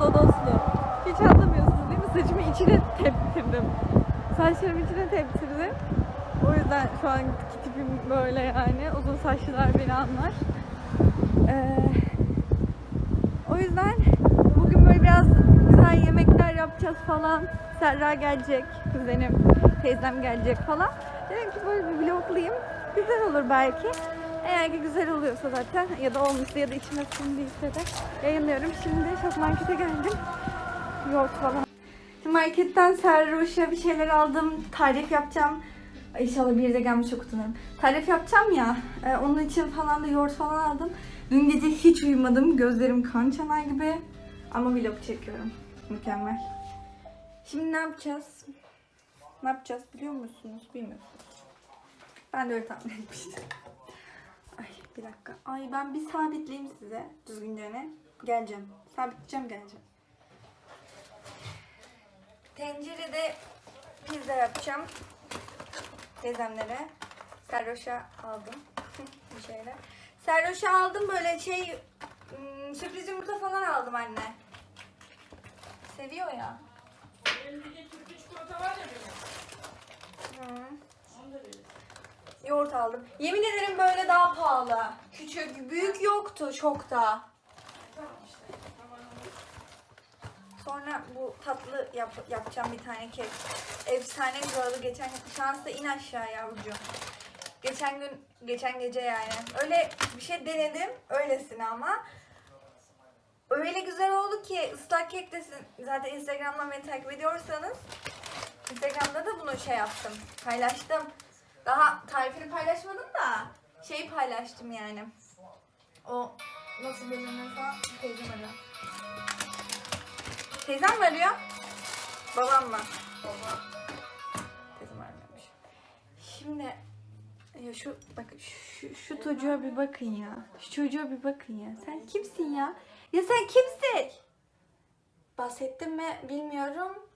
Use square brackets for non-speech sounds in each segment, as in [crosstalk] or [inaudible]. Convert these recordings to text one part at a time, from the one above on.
dodoslu. Hiç anlamıyorsunuz değil mi? Saçımı içine teptirdim. Saçlarımı içine teptirdim. O yüzden şu anki tipim böyle yani. Uzun saçlılar beni anlar. Ee, o yüzden bugün böyle biraz güzel yemekler yapacağız falan. Serra gelecek, kuzenim, teyzem gelecek falan. Dedim ki böyle bir vloglayayım. Güzel olur belki. Eğer ki güzel oluyorsa zaten ya da olmuşsa ya da içime sindiyse de yayınlıyorum. Şimdi çok markete geldim. Yoğurt falan. Marketten Serroş'a bir şeyler aldım. Tarif yapacağım. İnşallah bir de gelmiş çok utanırım. Tarif yapacağım ya. e, onun için falan da yoğurt falan aldım. Dün gece hiç uyumadım. Gözlerim kan çanar gibi. Ama vlog çekiyorum. Mükemmel. Şimdi ne yapacağız? Ne yapacağız biliyor musunuz? Bilmiyorsunuz. Ben de öyle tahmin etmiştim. Bir dakika. Ay ben bir sabitleyeyim size düzgünce? Geleceğim. Sabitleyeceğim geleceğim. Tencerede pizza yapacağım. Teyzemlere. Serroş'a aldım. [laughs] bir şeyler. Serroş'a aldım böyle şey ım, sürpriz yumurta falan aldım anne. Seviyor ya. Elimdeki Türkçe çikolata var ya benim. Hı. Yoğurt aldım. Yemin ederim böyle daha pahalı. Küçük, büyük yoktu çok da. Sonra bu tatlı yap, yapacağım bir tane kek. Efsane güzel oldu. Geçen şansla in aşağı yavrucuğum. Geçen gün, geçen gece yani. Öyle bir şey denedim. Öylesine ama. Öyle güzel oldu ki ıslak kek de zaten Instagram'dan beni takip ediyorsanız Instagram'da da bunu şey yaptım. Paylaştım. Daha tarifini paylaşmadım da şeyi paylaştım yani. O nasıl denir falan teyzem arıyor. Teyzem mi arıyor? Babam mı? Baba. Teyzem arıyormuş. Şimdi ya şu bak şu, şu çocuğa bir bakın ya. Şu çocuğa bir bakın ya. Sen kimsin ya? Ya sen kimsin? Bahsettim mi bilmiyorum.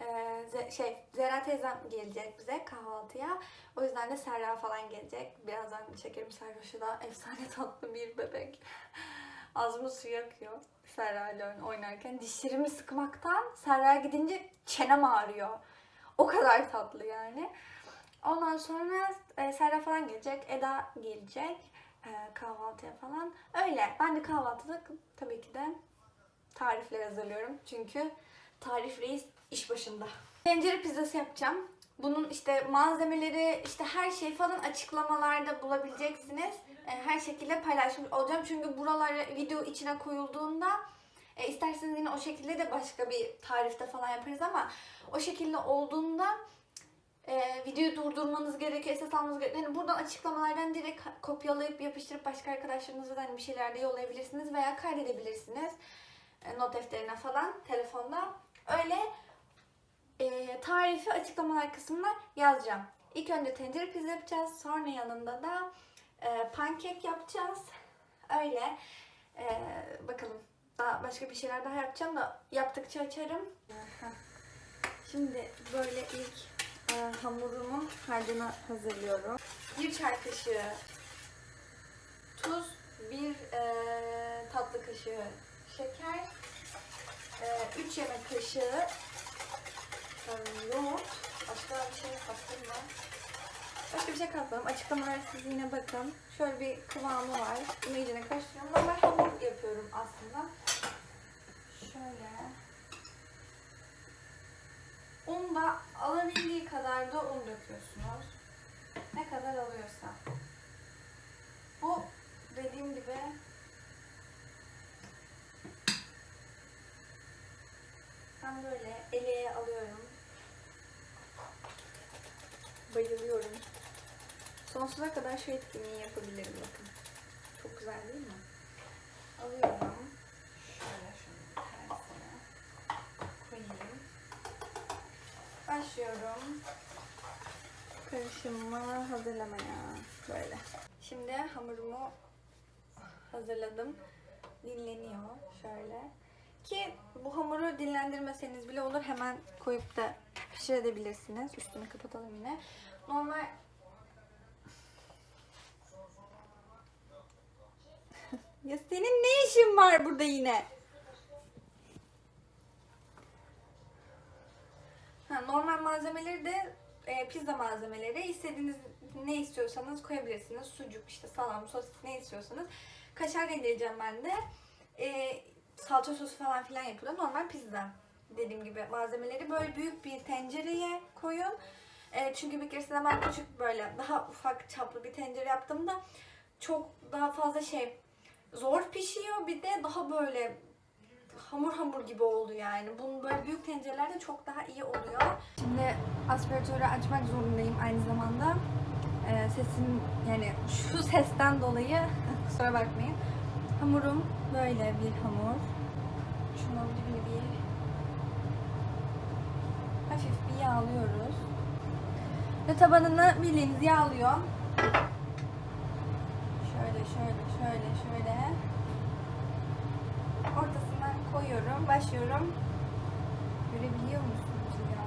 Ee, şey Zehra teyzem gelecek bize kahvaltıya. O yüzden de Serra falan gelecek. Birazdan çekerim Serra'şı da [laughs] efsane tatlı bir bebek. [laughs] Ağzımı suyu akıyor Serra ile oynarken. Dişlerimi sıkmaktan Serra gidince çenem ağrıyor. O kadar tatlı yani. Ondan sonra e, Serra falan gelecek. Eda gelecek e, kahvaltıya falan. Öyle. Ben de kahvaltıda tabii ki de tarifler hazırlıyorum. Çünkü tarif reis iş başında. Tencere pizzası yapacağım. Bunun işte malzemeleri, işte her şey falan açıklamalarda bulabileceksiniz. E, Her şekilde paylaşmış olacağım. Çünkü buralara video içine koyulduğunda e, isterseniz yine o şekilde de başka bir tarifte falan yaparız ama o şekilde olduğunda e, videoyu durdurmanız gerekiyor, esas almanız gerekiyor. Hani buradan açıklamalardan direkt kopyalayıp yapıştırıp başka arkadaşlarınıza da hani bir şeyler de yollayabilirsiniz veya kaydedebilirsiniz. E, not defterine falan telefonda. Öyle e, tarifi açıklamalar kısmına yazacağım. İlk önce tencere pizza yapacağız. Sonra yanında da e, pankek yapacağız. Öyle. E, bakalım. Daha başka bir şeyler daha yapacağım da yaptıkça açarım. [laughs] Şimdi böyle ilk e, hamurumun harcını hazırlıyorum. Bir çay kaşığı tuz, bir e, tatlı kaşığı şeker, 3 yemek kaşığı e, yoğurt. Başka bir şey kattım mı? Başka bir şey katmadım. Açıklamalara siz yine bakın. Şöyle bir kıvamı var. Bunu iyicene karıştırıyorum. Normal hamur yapıyorum aslında. Şöyle. Un da alabildiği kadar da un döküyorsunuz. Ne kadar alıyorsa. Bu dediğim gibi ben böyle eleğe alıyorum. Bayılıyorum. Sonsuza kadar şu etkinliği yapabilirim bakın. Çok güzel değil mi? Alıyorum. Şöyle şunu tersine koyayım. Başlıyorum. Karışımımı hazırlamaya. Böyle. Şimdi hamurumu hazırladım. Dinleniyor şöyle. Ki bu hamuru dinlendirmeseniz bile olur. Hemen koyup da pişirebilirsiniz. Üstünü kapatalım yine. Normal [laughs] Ya senin ne işin var burada yine? Ha, normal malzeme malzemeleri de e, pizza malzemeleri. İstediğiniz ne istiyorsanız koyabilirsiniz. Sucuk, işte salam, sos ne istiyorsanız. Kaşar rendeleyeceğim ben de. E, salça sosu falan filan yapılıyor. Normal pizza dediğim gibi malzemeleri böyle büyük bir tencereye koyun. E, çünkü bir keresinde ben küçük böyle daha ufak çaplı bir tencere yaptığımda çok daha fazla şey zor pişiyor. Bir de daha böyle hamur hamur gibi oldu yani. Bunun böyle büyük tencerelerde çok daha iyi oluyor. Şimdi aspiratörü açmak zorundayım aynı zamanda. Ee, sesim yani şu sesten dolayı [laughs] kusura bakmayın. Hamurum böyle bir hamur. Şunu dibini bir hafif bir yağlıyoruz. Ve tabanını bildiğiniz yağlıyor. Şöyle şöyle şöyle şöyle ortasından koyuyorum. Başlıyorum. Görebiliyor musunuz ya?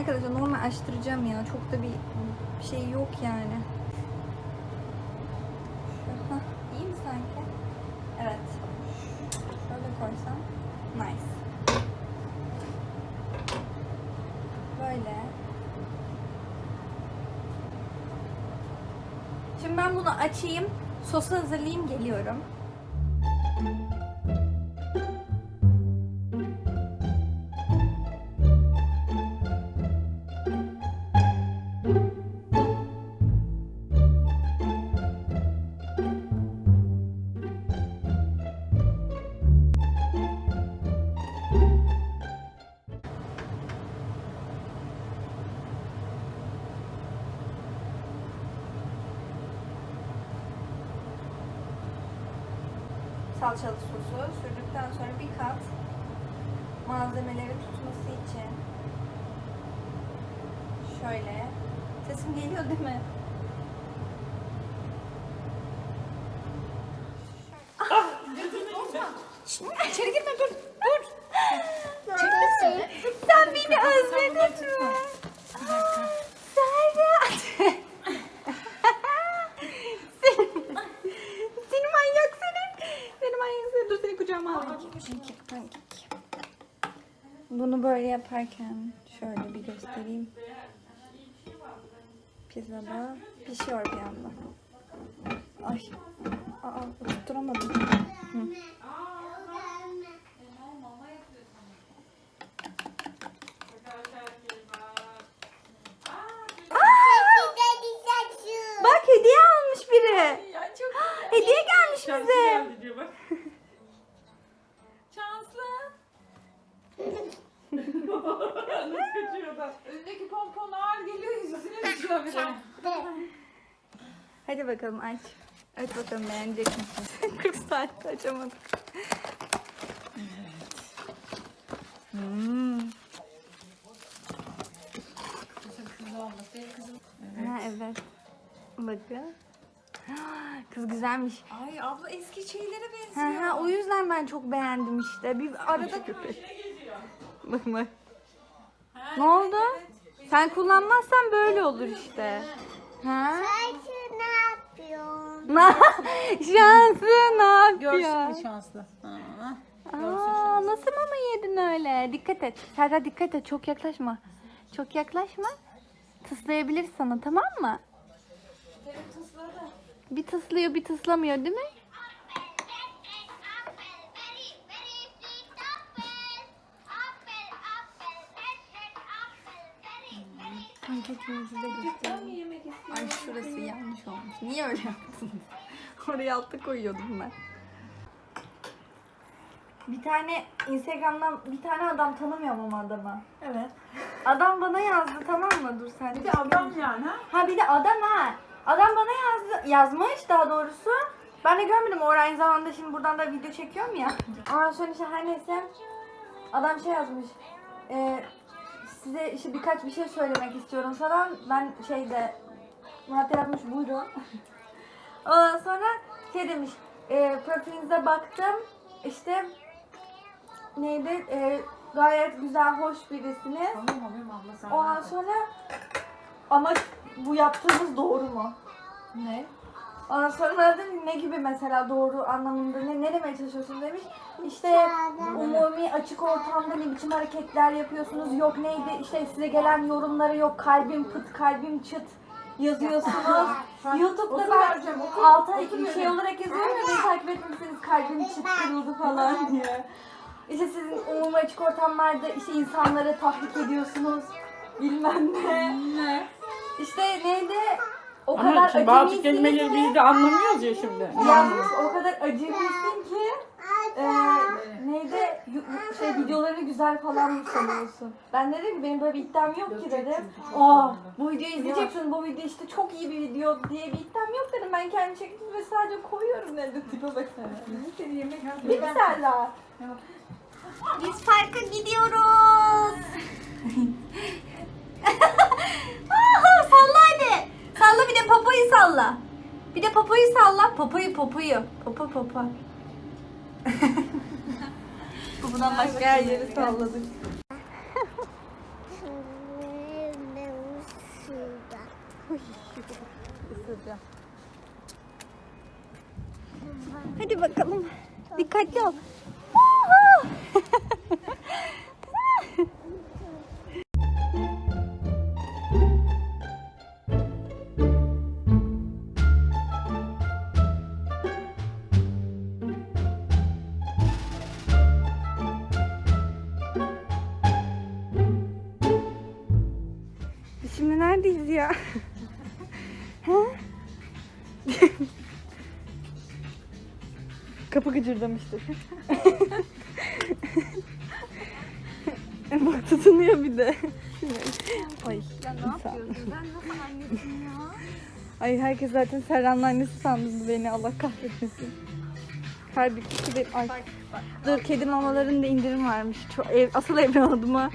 Arkadaşlar normal açtıracağım ya. Çok da bir şey yok yani. Şu- hah, İyi mi sanki? Evet. Şöyle koysam. Nice. Böyle. Şimdi ben bunu açayım. Sosu hazırlayayım geliyorum. Malzemeleri tutması için şöyle sesim geliyor değil mi? Şşt, İçeri girme dur. Dur. Sen beni özledin mi? Serra. Seni manyak seni. Seni manyak seni. Dur seni kucağıma alayım. Pankek, pankek. Bunu böyle yaparken şöyle bir göstereyim. Pizza da pişiyor bir yandan. Ay. Aa, tutturamadım. Hı. Bak hediye almış biri. Hediye gelmiş bize. Bir de. Hadi bakalım aç. Aç bakalım beğenecek misin? [laughs] 40 saatte açamadık. Hmm. Ha evet. Bakın. [gasps] Kız güzelmiş. Ay abla eski şeylere Ha, benziyor. ha, o yüzden ben çok beğendim işte. Bir arada Bak bak. Ha, Ne oldu? Sen kullanmazsan böyle olur işte. Ha? Ayşe ne yapıyorsun? [laughs] Şansı ne yapıyor? Görsün bir şanslı. Ha. Aa, nasıl mama yedin öyle? Dikkat et. Serdar dikkat et. Çok yaklaşma. Çok yaklaşma. Tıslayabilir sana tamam mı? Bir tıslıyor bir tıslamıyor değil mi? Pankekimizi de göstereyim. Ay şurası yanlış olmuş. Niye öyle yaptınız? [laughs] Oraya altta koyuyordum ben. Bir tane Instagram'dan bir tane adam tanımıyorum ama adamı. Evet. Adam bana yazdı tamam mı? Dur sen. Bir de adam yani ha. Ha bir de adam ha. Adam bana yazdı, yazmış daha doğrusu. Ben de görmedim. O aynı zamanda şimdi buradan da video çekiyorum ya. Ondan sonra işte her neyse. Adam şey yazmış. Ee, size işte birkaç bir şey söylemek istiyorum falan. Ben şeyde Murat yazmış buyurun. [laughs] Ondan sonra şey demiş. E, profilinize baktım. İşte neydi? E, gayet güzel, hoş birisiniz. Tamam alayım abla sen. Ondan sonra ama bu yaptığımız doğru mu? Ne? Ondan sonra dedim ne gibi mesela doğru anlamında ne, ne demeye çalışıyorsun demiş. İşte umumi açık ortamda ne biçim hareketler yapıyorsunuz yok neydi işte size gelen yorumlara yok kalbim pıt kalbim çıt yazıyorsunuz. Youtube'da ben alta Otur şey olarak yazıyorum ya beni takip etmişsiniz kalbim çıt kırıldı falan diye. İşte sizin umumi açık ortamlarda işte insanları tahrik ediyorsunuz. Bilmem ne. İşte neydi? O Ama kadar şimdi bazı acemisiniz kelimeleri ki- biz de anlamıyoruz ya şimdi. Yalnız o kadar acemisin ki e, neydi yu- şey videoları güzel falan mı sanıyorsun? Ben dedim ki benim böyle bir iddiam yok ki dedim. Aa bu videoyu izleyeceksin bu video işte çok iyi bir video diye bir iddiam yok dedim. Ben kendi çektim ve sadece koyuyorum dedim. Tipe yemek Değil mi Serra? Biz parka gidiyoruz. [laughs] [laughs] Salla hadi. Salla bir de popoyu salla. Bir de popoyu salla. Popoyu popoyu. Popo popo. [laughs] Popodan başka her yeri salladık. Hadi bakalım. Dikkatli ol. [laughs] ya? [laughs] Kapı gıcırdamıştır. Bak tutunuyor bir de. Ay. Ya ne yapıyorsun? Ben nasıl annesin ya? Ay herkes zaten Serra'nın annesi sandı beni. Allah kahretmesin. Halbuki benim... Ay. Dur kedi mamalarında indirim varmış. Çok, ev, asıl evladıma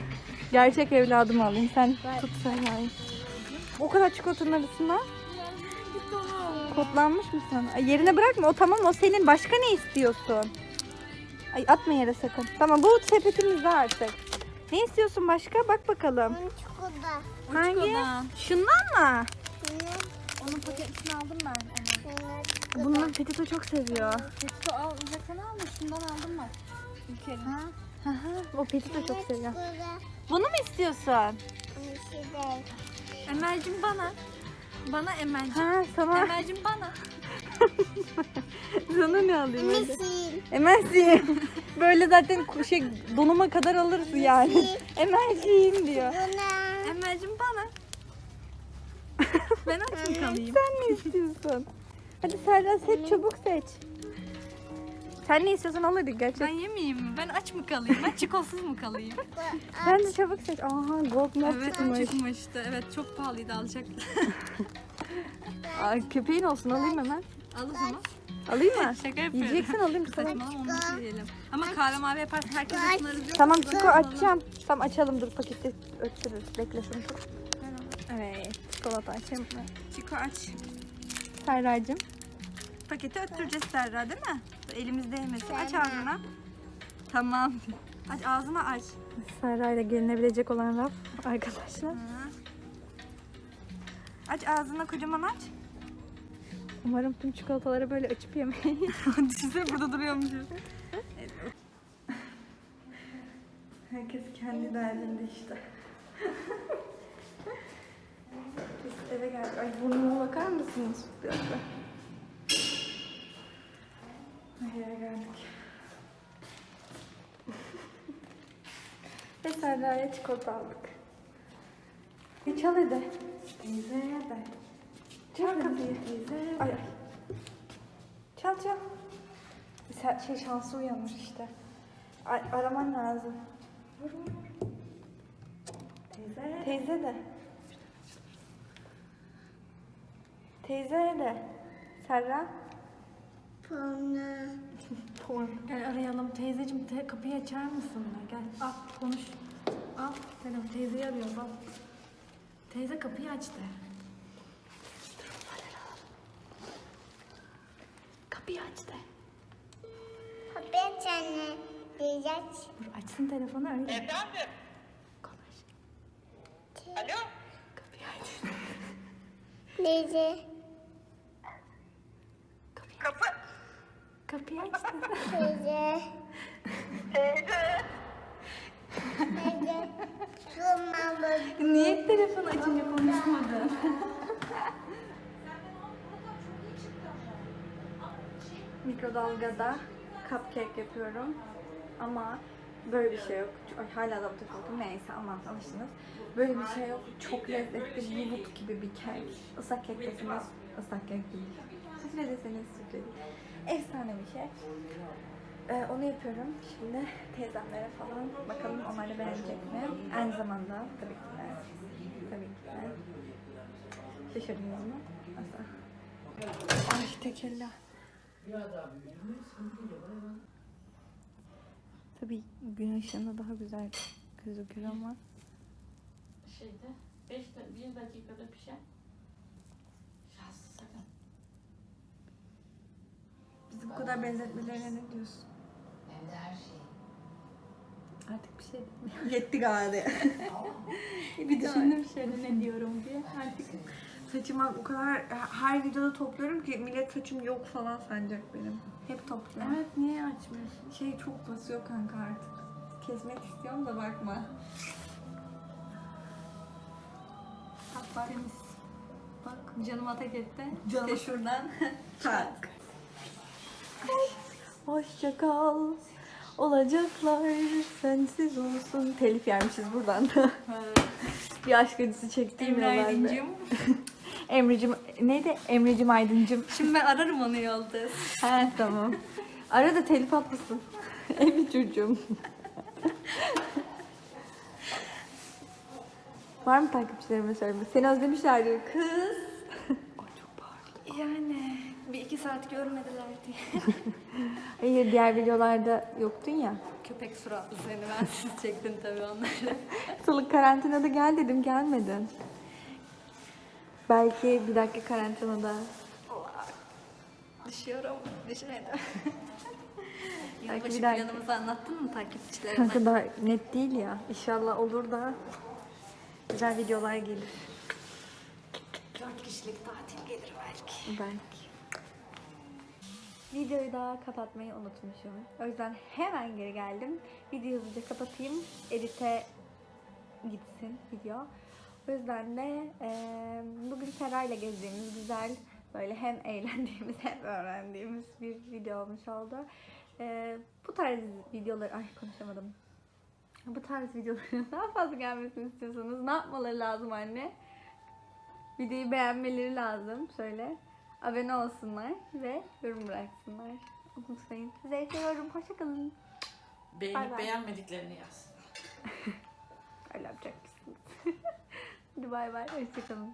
gerçek evladımı alayım. Sen tut Serra'yı. O kadar çikolatanın arasında. Kodlanmış mısın? Ay, yerine bırakma. O tamam o senin. Başka ne istiyorsun? Ay atma yere sakın. Tamam bu sepetimizde artık. Ne istiyorsun başka? Bak bakalım. Çikolata. Hangi? Şundan mı? Onun paketini aldım ben. Bunları Petito çok seviyor. Petito al, zaten alma. Şundan aldım ben. Bir kere. Ha? Hı, o Petito çok seviyor. Çikolata. Bunu mu istiyorsun? Emel'cim bana. Bana Emel'cim. Ha sana, Emel'cim bana. [laughs] sana ne alayım? Misin? Emelciğim. [laughs] Böyle zaten şey donuma kadar alırız yani. [laughs] Emelciğim diyor. Buna. Emel'cim bana. ben aç mı kalayım? Sen ne istiyorsun? Hadi Serra seç çabuk seç. Sen ne istiyorsan al hadi Ben gerçek. yemeyeyim mi? Ben aç mı kalayım? Ben çikolatsız mı kalayım? [laughs] Sen de çabuk seç. Aha gold mod evet çıkmış. çıkmıştı. Evet çok pahalıydı alacaklar. [laughs] Ay, köpeğin olsun alayım hemen. Al o zaman. Alayım mı? Şaka yapıyorum. Yiyeceksin alayım sana. Saçmalama onu nasıl yiyelim. Ama kahve mavi yaparsan herkes ısınırız diyor. Tamam Çiko açacağım. Tamam açalım dur paketi öttürürüz. Bekle şunu tut. Evet çikolata açayım. Çiko aç. Serracığım. Paketi öttüreceğiz Serra değil mi? Elimiz değmesin. Aç ağzını. Tamam. Aç ağzını aç. Serra ile gelinebilecek olan raf arkadaşlar. Hı. Aç ağzını kocaman aç. Umarım tüm çikolataları böyle açıp yemeyiz. [laughs] Düşünsene burada duruyormuş. Herkes kendi derdinde işte. Biz eve geldik. Ay burnuma bakar mısınız? Bir dakika. Eve geldik. Ve Serra'ya çikolata aldık. Bir çal hadi. Teyzeye de. Çal kapıyı. Teyzeye Ay ay. Çal çal. Ser- Şey şansı uyanmış işte. Ay, araman lazım. Vur vur. Teyze. Teyze de. Teyze de. Serra. Buna. Tamam. Gel arayalım. Teyzeciğim te- kapıyı açar mısın? da? Gel al konuş. Al. Selam teyzeyi arıyorum al. Teyze kapıyı aç de. Kapıyı aç. Kapıyı çene. Diyecek. Dur açsın telefonu öyle. Efendim? Konuş. Alo? Kapıyı aç. [laughs] Diyecek. Kapı. Kapıyı açtın. Teyze. Teyze. Teyze. Durma Niye telefon açınca konuşmadın? Mikrodalgada cupcake yapıyorum. Ama böyle bir şey yok. Ay, hala da bu neyse aman alıştınız. Böyle bir şey yok. Çok lezzetli bulut gibi bir kek. Islak kek deseniz ıslak kek değil. Sufle deseniz sufle değil. Efsane bir şey. Ee, onu yapıyorum. Şimdi teyzemlere falan bakalım onlar da beğenecek mi? Aynı zamanda tabii ki de. Tabii ki de. Şaşırdım onu. Asla. Ay tekerler. Tabii gün ışığında daha güzel gözüküyor ama Şeyde 5 1 dakikada pişen. Şans sakın. Bizi bu kadar benzetmelerine ne diyorsun? Artık bir şey demiyorum. Yetti galiba. Bir düşündüm şöyle ne diyorum diye. Artık Saçıma o kadar her videoda topluyorum ki millet saçım yok falan sanacak benim. Hep topluyorum. evet niye açmıyorsun? Şey çok basıyor kanka artık. Kesmek istiyorum da bakma. Bak bak. Temiz. Bak canım atak etti. Canım şuradan. [laughs] tak. Hoşça kal. Olacaklar sensiz olsun. Telif yermişiz buradan da. bir aşk acısı çektiğim Emre. Aydıncığım. [laughs] Emre'cim neydi? Emre'cim Aydıncım. Şimdi ben ararım onu yolda. He tamam. Ara da telif atmasın. [laughs] Emre çocuğum. [laughs] Var mı takipçilerime söylemek? Seni özlemişlerdir kız. Ay çok bağırdı. Yani bir iki saat görmediler diye. [laughs] Hayır diğer videolarda yoktun ya. Köpek suratlı seni ben siz çektim tabii onları. [laughs] Salı karantinada gel dedim gelmedin. Belki bir dakika karantinada. Düşüyorum. Düşmedim. [laughs] Belki Yılbaşı bir dakika. planımızı anlattın mı takipçilerine? Kanka daha net değil ya. İnşallah olur da güzel videolar gelir. Dört kişilik tatil gelir belki. Belki. Videoyu da kapatmayı unutmuşum. O yüzden hemen geri geldim. Videoyu hızlıca kapatayım. Edite gitsin video. O yüzden de eee, bugün Seray'la gezdiğimiz güzel böyle hem eğlendiğimiz [laughs] hem öğrendiğimiz bir video olmuş oldu. Eee, bu tarz videoları ay konuşamadım. Bu tarz videoların [laughs] daha fazla gelmesini istiyorsanız ne yapmaları lazım anne? Videoyu beğenmeleri lazım. Söyle. Abone olsunlar ve yorum bıraksınlar. Unutmayın. Sizi seviyorum. Hoşçakalın. Bay Beğenip bay. beğenmediklerini yaz. Öyle yapacak mısınız? Hadi bay bay. Hoşçakalın.